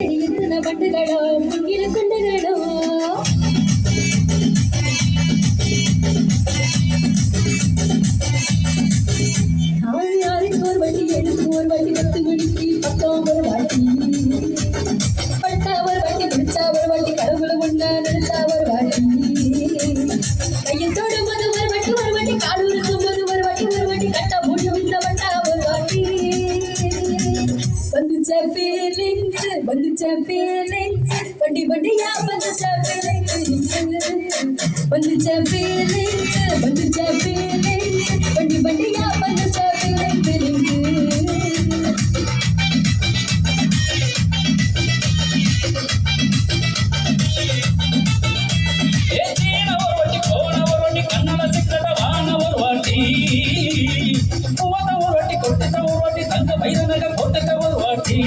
எத்தனை பட்டுகளோ முங்கில ஃபீலிங்ஸ் வந்துச்ச ஃபீலிங்ஸ் வண்டி வண்டியா வந்துச்ச ஃபீலிங்ஸ் வந்துச்ச ஃபீலிங்ஸ் வந்துச்ச ஃபீலிங்ஸ் வண்டி வண்டியா வந்துச்ச ஃபீலிங்ஸ் ஏச்சீன ஒரு வாட்டி போன ஒரு வாட்டி கண்ணால சிக்கத வான ஒரு வாட்டி. பூவத ஒரு வாட்டி கொட்டுட்ட ஒரு வாட்டி தங்க வைர நகை போட்டுட்ட ஒரு வாட்டி.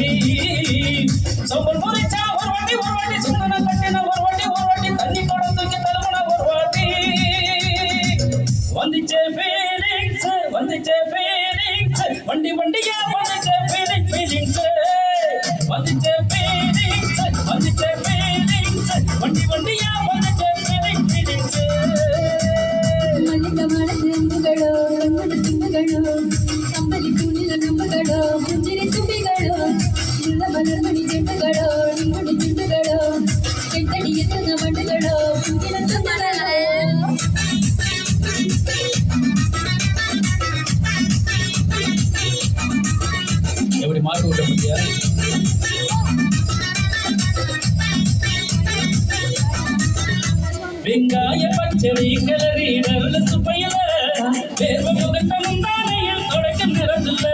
வந்துச்சே ஃபீலிங்ஸ் வந்துச்சே ஃபீலிங்ஸ் வண்டி வண்டியா வந்துச்சே ஃபீலிங் ஃபீலிங்ஸ் மல்லிக மலர்ந்து அம்புகளோ கண்மணி திங்குகளோ கம்பளி துணில நம்புகளோ புஞ்சிரி தும்பிகளோ இந்த மலர்மணி செண்டுகளோ நிம்மடி சிண்டுகளோ கெட்டடி எத்தனை வண்டுகளோ புங்கில துண்டுகளோ. எப்படி மாட்டு விட்ட பத்தியா வெங்காய பச்சடி கிளறி நல்ல சுப்பையில. தேர்வ முகத்த முந்தானையில் தொடக்கம் நிறந்துள்ள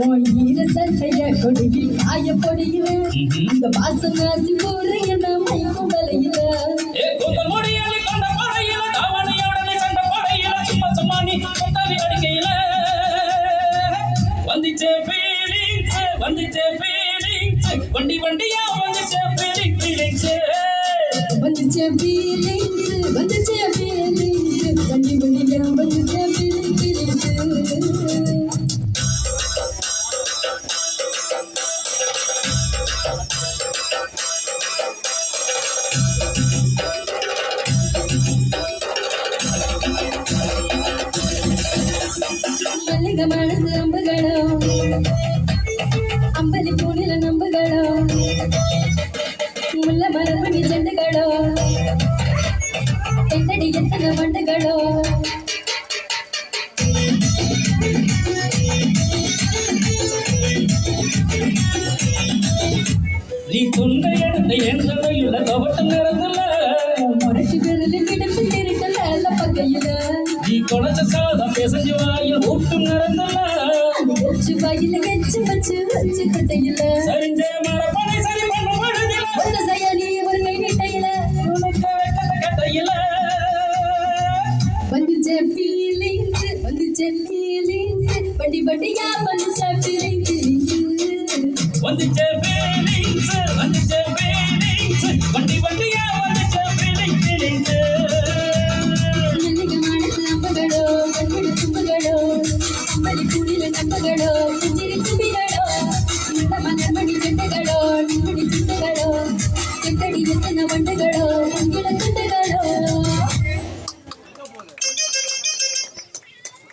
ஓய் ஈர சட்டைய கொடியில் காய பொடியில இந்த வாசனாசி போற என்ன மயக்கும் வலையில. ஏ குந்த முடியாளி கொண்ட படையில தாவணியோடனே சண்ட படையில சும்மா சும்மா நீ கொண்டாடி அடிக்கையில வந்துச்சே ஃபீலிங்ஸ் வந்துச்சே ஃபீலிங்ஸ் வண்டி வண்டியா வந்துச்சே ஃபீலிங் ஃபீலிங்ஸ் வந்துச்சே ஃபீலிங்ஸ் வந்துச்சே ஃபீலிங்ஸ் வண்டி வண்டியா ஃபீலிங் ஃபீலிங்ஸ் அம்புகளோ? அம்பலி எத்தனை வண்டுகளோ நீ துண்டை எடுத்த எந்தவையில் கவட்டம் நிறந்துள்ள முரட்டு விரலி கிடப்பு திருட்டல அல்ல பக்கையில. நீ குழச்ச சாதம் பிசைஞ்சு வாயில் ஊட்டும் நிறந்துள்ள வச்சு வாயில கச்சு வச்சு வச்சு கட்டையில. பட்டி பட்டியா பல்சா பிரிஞ்சு வந்துச்சே ஃபீலிங்ஸ் வந்துச்சே ஃபீலிங்ஸ் வண்டி வண்டியா வந்துச்சே ஃபீலிங் ஃபீலிங்ஸ் மல்லிகமான அம்புகளோ கண்பிடு தும்புகளோ அம்பலி குடில நண்புகளோ புஞ்சிரி தும்பிகளோ நல்ல மணி